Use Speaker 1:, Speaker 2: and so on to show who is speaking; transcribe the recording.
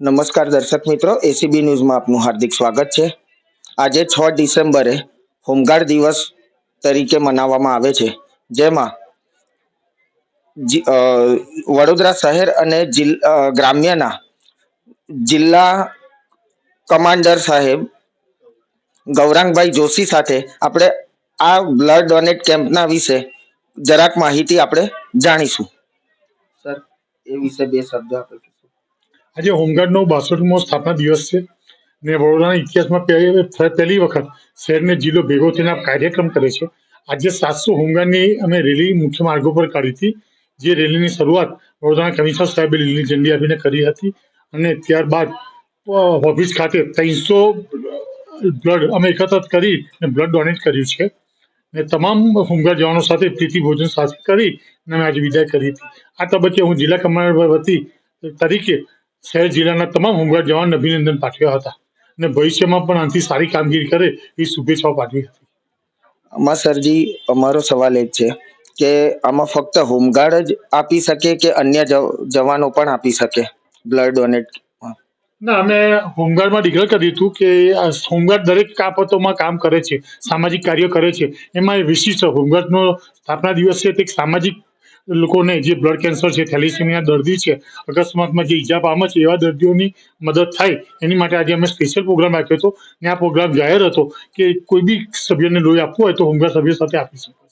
Speaker 1: નમસ્કાર દર્શક મિત્રો એસીબી ન્યૂઝમાં આપનું હાર્દિક સ્વાગત છે. આજે છ ડિસેમ્બરે હોમગાર્ડ દિવસ તરીકે મનાવવામાં આવે છે. જેમાં વડોદરા શહેર અને જિલ્લા ગ્રામ્યના જિલ્લા કમાન્ડર સાહેબ ગૌરાંગભાઈ જોશી સાથે આપણે આ બ્લડ ડોનેટ કેમ્પના વિશે જરાક માહિતી આપણે જાણીશું. સર, એ વિશે બે શબ્દ આપે.
Speaker 2: આજે હોમગાર્ડનો બાસઠમો સ્થાપના દિવસ છે ને વડોદરાના ઇતિહાસમાં પહે- પહેલી વખત શહેરને જિલ્લો ભેગો થઈને કાર્યક્રમ કરે છે. આજે સાતસો હોમગાર્ડની અમે રેલી મુખ્ય માર્ગો પર કાઢી હતી. જે રેલીની શરૂઆત વડોદરાના કમિશનર સાહેબે લીલી ઝંડી આપીને કરી હતી અને ત્યારબાદ ઓફિસ ખાતે ત્રણસો બ્લડ અમે એકત્રિત કરી અને બ્લડ ડોનેટ કર્યું છે. ને તમામ હોમગાર્ડ જવાનો સાથે પ્રીતિ ભોજન સાથે કરી અને અમે આજે વિદાય કરી હતી. આ તબક્કે હું જિલ્લા કમાન્ડર વતી તરીકે શહેર જિલ્લાના તમામ હોમગાર્ડ જવાન અભિનંદન પાઠવ્યા હતા અને ભવિષ્યમાં પણ આનાથી સારી કામગીરી કરે એ શુભેચ્છાઓ પાઠવી હતી.
Speaker 1: આમાં સરજી અમારો સવાલ એ છે કે આમાં ફક્ત હોમગાર્ડ જ આપી શકે કે અન્ય જવાનો પણ આપી શકે? બ્લડ ડોનેટ
Speaker 2: ના અમે હોમગાર્ડમાં ડિક્લેર કર્યું હતું કે હોમગાર્ડ દરેક કાપતોમાં કામ કરે છે સામાજિક કાર્ય કરે છે. એમાં વિશિષ્ટ હોમગાર્ડનો સ્થાપના દિવસ છે તે એક સામાજિક લોકોને જે બ્લડ કેન્સર છે થેલિસેમિયા દર્દી છે, અકસ્માતમાં જે ઈજા પામે છે, એવા દર્દીઓની મદદ થાય, એની માટે આજે અમે સ્પેશિયલ પ્રોગ્રામ રાખ્યો હતો. ને આ પ્રોગ્રામ જાહેર હતો કે કોઈ બી સભ્યને લોહી આપવું હોય તો હોમગાર્ડ સભ્ય સાથે આપી શકે.